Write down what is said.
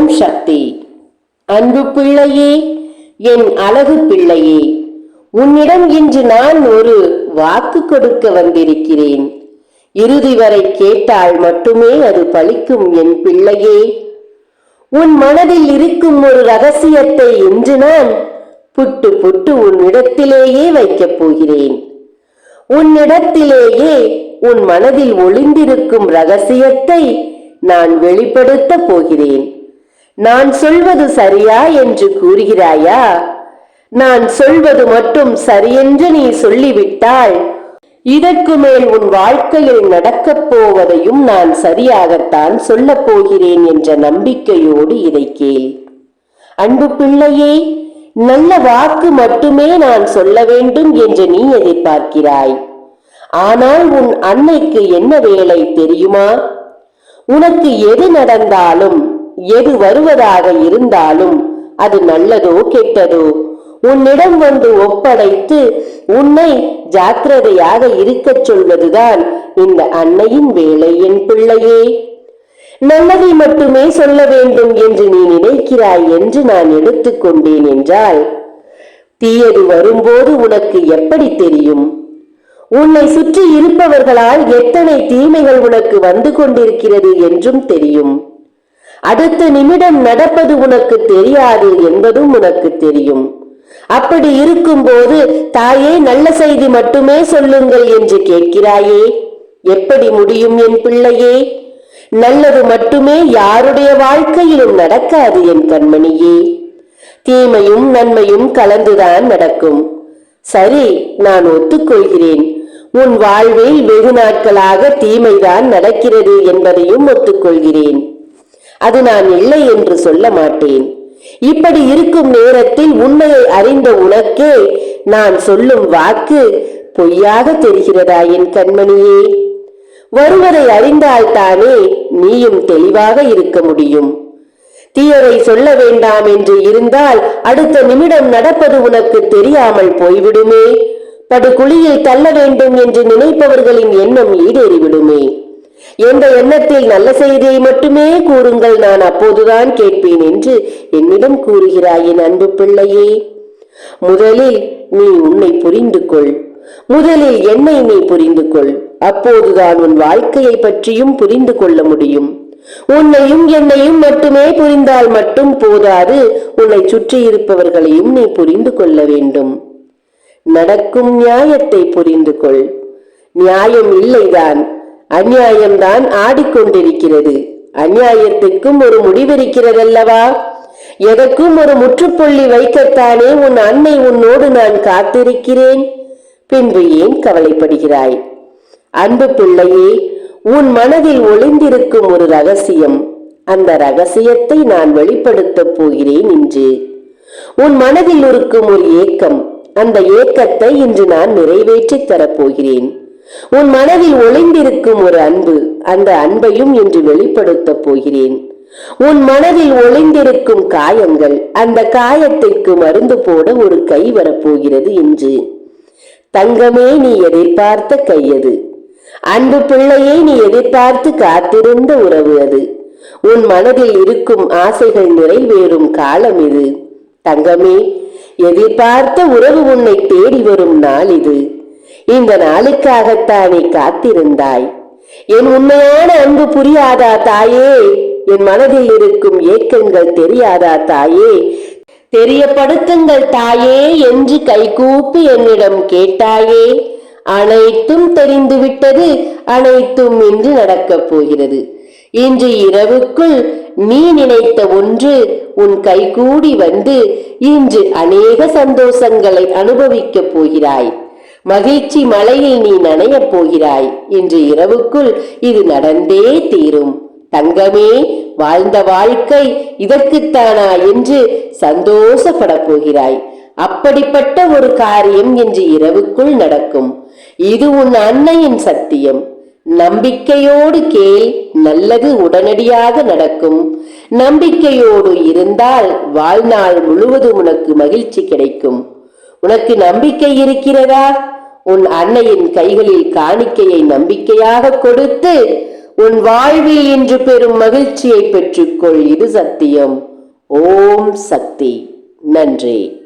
ஓம் சக்தி. அன்பு பிள்ளையே என் அழகு பிள்ளையே உன்னிடம் இன்று நான் ஒரு வாக்கு கொடுக்க வந்திருக்கிறேன். இறுதி வரை கேட்டால் மட்டுமே அது பலிக்கும் என் பிள்ளையே. உன் மனதில் இருக்கும் ஒரு ரகசியத்தை இன்று நான் புட்டு புட்டு உன்னிடத்திலேயே வைக்கப் போகிறேன். உன்னிடத்திலேயே உன் மனதில் ஒளிந்திருக்கும் ரகசியத்தை நான் வெளிப்படுத்தப் போகிறேன். நான் சொல்வது சரியா என்று கூறுகிறாயா? நான் சொல்வது மட்டும் சரியென்று நீ சொல்லிவிட்டால் இதற்கு மேல் உன் வாழ்க்கையில் நடக்கப் போவதையும் நான் சரியாகத்தான் சொல்லப் போகிறேன் என்ற நம்பிக்கையோடு இதை கேள். அன்பு பிள்ளையே நல்ல வாக்கு மட்டுமே நான் சொல்ல வேண்டும் என்று நீ எதிர்பார்க்கிறாய். ஆனால் உன் அன்னைக்கு என்ன வேலை தெரியுமா? உனக்கு எது நடந்தாலும் எது வருவதாக இருந்தாலும் அது நல்லதோ கெட்டதோ உன்னிடம் வந்து ஒப்படைத்து உன்னை ஜாக்கிரதையாக இருக்கச் சொல்வதுதான் இந்த அன்னையின் வேலை என் பிள்ளையே. நல்லதை மட்டுமே சொல்ல வேண்டும் என்று நீ நினைக்கிறாய் என்று நான் எடுத்துக்கொண்டேன் என்றால் தீயது வரும்போது உனக்கு எப்படி தெரியும்? உன்னை சுற்றி இருப்பவர்களால் எத்தனை தீமைகள் உனக்கு வந்து கொண்டிருக்கிறது என்றும் தெரியும். அடுத்த நிமிடம் நடப்பது உனக்கு தெரியாது என்பதும் உனக்கு தெரியும். அப்படி இருக்கும்போது தாயே நல்ல செய்தி மட்டுமே சொல்லுங்கள் என்று கேட்கிறாயே? எப்படி முடியும் என் பிள்ளையே? நல்லது மட்டுமே யாருடைய வாழ்க்கையிலும் நடக்காது என் கண்மணியே. தீமையும் நன்மையும் கலந்துதான் நடக்கும். சரி நான் ஒத்துக்கொள்கிறேன். உன் வாழ்வில் வெகு நாட்களாக தீமைதான் நடக்கிறது என்பதையும் ஒத்துக்கொள்கிறேன். அது நான் இல்லை என்று சொல்ல மாட்டேன். இப்படி இருக்கும் நேரத்தில் உண்மையை அறிந்த உனக்கே நான் சொல்லும் வாக்கு பொய்யாக தெரிகிறதா என் கண்மணியே? வருவதை அறிந்தால்தானே நீயும் தெளிவாக இருக்க முடியும். தீயரை சொல்ல வேண்டாம் என்று இருந்தால் அடுத்த நிமிடம் நடப்பது உனக்கு தெரியாமல் போய்விடுமே. படுகுழியில் தள்ள வேண்டும் என்று நினைப்பவர்களின் எண்ணம் ஈடேறிவிடுமே. என்ற எண்ணத்தில் நல்ல செய்தியை மட்டுமே கூறுங்கள். நான் அப்போதுதான் கேட்பேன் என்று என்னிடம் கூறுகிறாய் என் அன்பு பிள்ளையே. முதலில் நீ உன்னை புரிந்து கொள் முதலில் என்னை நீ புரிந்து கொள் அப்போதுதான் உன் வாழ்க்கையை பற்றியும் புரிந்து கொள்ள முடியும். உன்னையும் என்னையும் மட்டுமே புரிந்தால் மட்டும் போதாது. உன்னை சுற்றி இருப்பவர்களையும் நீ புரிந்து கொள்ள வேண்டும். நடக்கும் நியாயத்தை புரிந்து கொள் நியாயம் இல்லைதான். அநியாயம்தான் ஆடிக்கொண்டிருக்கிறது. அநியாயத்துக்கும் ஒரு முடிவிருக்கிறதல்லவா? எதற்கும் ஒரு முற்றுப்புள்ளி வைக்கத்தானே உன் அன்னை உன்னோடு நான் காத்திருக்கிறேன்? பின்பு ஏன் கவலைப்படுகிறாய்? அன்பு பிள்ளையே உன் மனதில் ஒளிந்திருக்கும் ஒரு ரகசியம். அந்த ரகசியத்தை நான் வெளிப்படுத்தப் போகிறேன் இன்று. உன் மனதில் இருக்கும் ஒரு ஏக்கம். அந்த ஏக்கத்தை இன்று நான் நிறைவேற்றித் தரப்போகிறேன் உன் மனதில் ஒளிந்திருக்கும் ஒரு அன்பு அந்த அன்பையும் இன்று வெளிப்படுத்தப் போகிறேன். உன் மனதில் ஒளிந்திருக்கும் காயங்கள் அந்த காயத்திற்கு மருந்து போட ஒரு கை வரப்போகிறது என்று தங்கமே நீ எதிர்பார்த்த கையது அன்பு பிள்ளையை நீ எதிர்பார்த்து காத்திருந்த உறவு அது. உன் மனதில் இருக்கும் ஆசைகள் நிறைவேறும் காலம் இது. தங்கமே எதிர்பார்த்த உறவு உன்னை தேடி வரும் நாள் இது. இந்த நாளுக்காகத்தானே காத்திருந்தாய். என் உண்மையான அன்பு புரியாதா தாயே? என் மனதில் இருக்கும் ஏக்கங்கள் தெரியாதா தாயே? தெரியப்படுத்துங்கள் தாயே என்று கைகூப்பி என்னிடம் கேட்டாயே. அனைத்தும் தெரிந்துவிட்டது அனைத்தும் இன்று நடக்கப் போகிறது. இன்று இரவுக்குள் நீ நினைத்த ஒன்று உன் கைகூடி வந்து இன்று அநேக சந்தோஷங்களை அனுபவிக்கப் போகிறாய். மகிழ்ச்சி மலையில் நீ நனையப் போகிறாய் இன்று இரவுக்குள் இது நடந்தே தீரும். தங்கமே வாழ்ந்த வாழ்க்கை இதற்குத்தானா என்று சந்தோஷப்பட போகிறாய். அப்படிப்பட்ட ஒரு காரியம் இன்று இரவுக்குள் நடக்கும். இது உன் அன்னையின் சத்தியம். நம்பிக்கையோடு கேள் நல்லது உடனடியாக நடக்கும். நம்பிக்கையோடு இருந்தால் வாழ்நாள் முழுவதும் உனக்கு மகிழ்ச்சி கிடைக்கும். உனக்கு நம்பிக்கை இருக்கிறதா? உன் அன்னையின் கைகளில் காணிக்கையை நம்பிக்கையாக கொடுத்து உன் வாழ்வில் இன்று பெரும் மகிழ்ச்சியை பெற்றுக்கொள். இது சத்தியம். ஓம் சக்தி. நன்றி.